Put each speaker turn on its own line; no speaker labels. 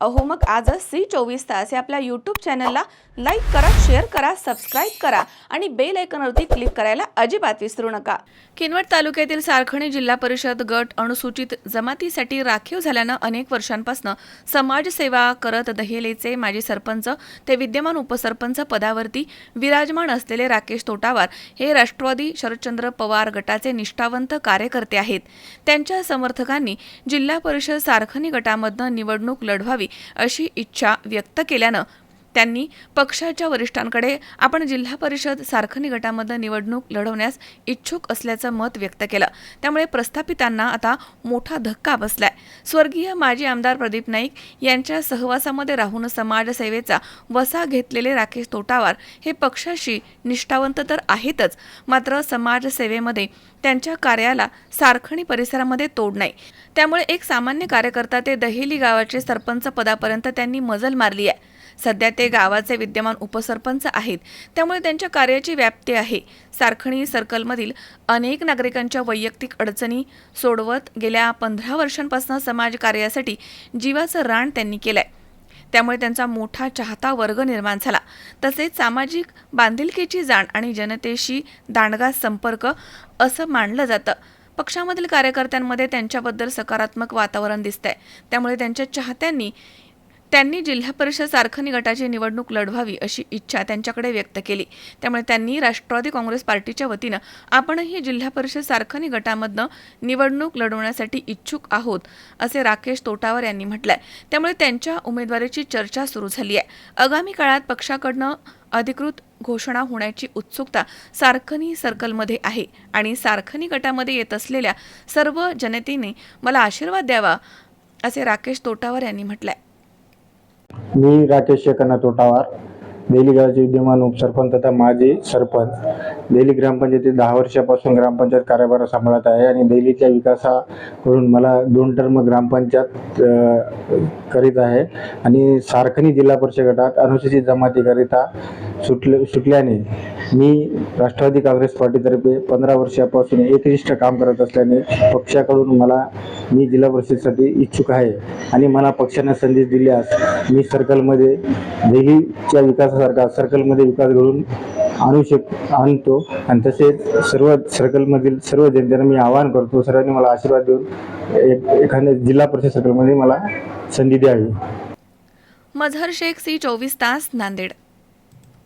अहो मग आजच सी चोवीस तास या आपल्या यूट्यूब चॅनलला लाईक करा शेअर करा सबस्क्राईब करा आणि बेल आयकॉनवरती क्लिक करायला अजिबात विसरू नका. किनवट तालुक्यातील सारखणी जिल्हा परिषद गट अनुसूचित जमातीसाठी राखीव झाल्यानं अनेक वर्षांपासून समाजसेवा करत दहेलेचे माजी सरपंच ते विद्यमान उपसरपंच पदावरती विराजमान असलेले राकेश तोटावार हे राष्ट्रवादी शरदचंद्र पवार गटाचे निष्ठावंत कार्यकर्ते आहेत. त्यांच्या समर्थकांनी जिल्हा परिषद सारखणी गटामधनं निवडणूक लढवावी अशी इच्छा व्यक्त केल्यानं त्यांनी पक्षाच्या वरिष्ठांकडे आपण जिल्हा परिषद सारखणी गटामध्ये निवडणूक लढवण्यास इच्छुक असल्याचं मत व्यक्त केलं. त्यामुळे प्रस्थापितांना आता मोठा धक्का बसलाय. स्वर्गीय माजी आमदार प्रदीप नाईक यांच्या सहवासामध्ये राहून समाजसेवेचा वसा घेतलेले राकेश तोटावार हे पक्षाशी निष्ठावंत तर आहेतच मात्र समाजसेवेमध्ये त्यांच्या कार्याला सारखणी परिसरामध्ये तोड नाही. त्यामुळे एक सामान्य कार्यकर्ता ते दहेली गावाचे सरपंच पदापर्यंत त्यांनी मजल मारली आहे. सध्या ते गावाचे विद्यमान उपसरपंच आहेत. त्यामुळे त्यांच्या कार्याची व्याप्ती आहे. सारखणी सर्कलमधील अनेक नागरिकांच्या वैयक्तिक अडचणी सोडवत गेल्या पंधरा वर्षांपासून समाजकार्यासाठी जीवाचं रान त्यांनी केलंय. त्यामुळे त्यांचा मोठा चाहता वर्ग निर्माण झाला. तसेच सामाजिक बांधिलकीची जाण आणि जनतेशी दांडगा संपर्क असं मानलं जातं. पक्षामधील कार्यकर्त्यांमध्ये त्यांच्याबद्दल सकारात्मक वातावरण दिसतंय. त्यामुळे त्यांच्या चाहत्यांनी त्यांनी जिल्हा परिषद सारखणी गटाची निवडणूक लढवावी अशी इच्छा त्यांच्याकडे व्यक्त केली. त्यामुळे त्यांनी राष्ट्रवादी काँग्रेस पार्टीच्या वतीनं आपणही जिल्हा परिषद सारखणी गटामधनं निवडणूक लढवण्यासाठी इच्छुक आहोत असे राकेश तोटावर यांनी म्हटलंय. त्यामुळे त्यांच्या उमेदवारीची चर्चा सुरू झाली आहे आगामी काळात पक्षाकडनं अधिकृत घोषणा होण्याची उत्सुकता सारखनी सर्कलमध्ये आहे आणि सारखनी गटामध्ये येत असलेल्या सर्व जनतेने मला आशीर्वाद द्यावा असे राकेश तोटावर यांनी म्हटलंय.
मी राकेश शेखना तोटावार देली गावाचे विद्यमान उपसरपंच तथा माजी सरपंच. देली ग्रामपंचायतीत दहा वर्षापासून ग्रामपंचायत कार्यभार सांभाळत आहे आणि देलीच्या विकासाकडून मला दोन टर्म ग्रामपंचायत करीत आहे. आणि सारखणी जिल्हा परिषद गटात अनुसूचित जमातीकरिता सुटले सुटल्याने मी राष्ट्रवादी काँग्रेस पार्टीतर्फे पंधरा वर्षापासून एकनिष्ठ काम करत असल्याने पक्षाकडून मला मी जिल्हा परिषदेसाठी इच्छुक आहे आणि मला पक्षाने संधी दिल्यास मी सर्कलमध्ये दिल्लीच्या विकासासारखा सर्कलमध्ये विकास घडून आणू शक आणतो. आणि तसेच सर्व सर्कलमधील सर्व जनतेला मी आवाहन करतो. सर्वांनी मला आशीर्वाद देऊन एक एखाद्या जिल्हा परिषद सर्कलमध्ये मला संधी द्यावी.
मझहर शेख सी चोवीस तास नांदेड.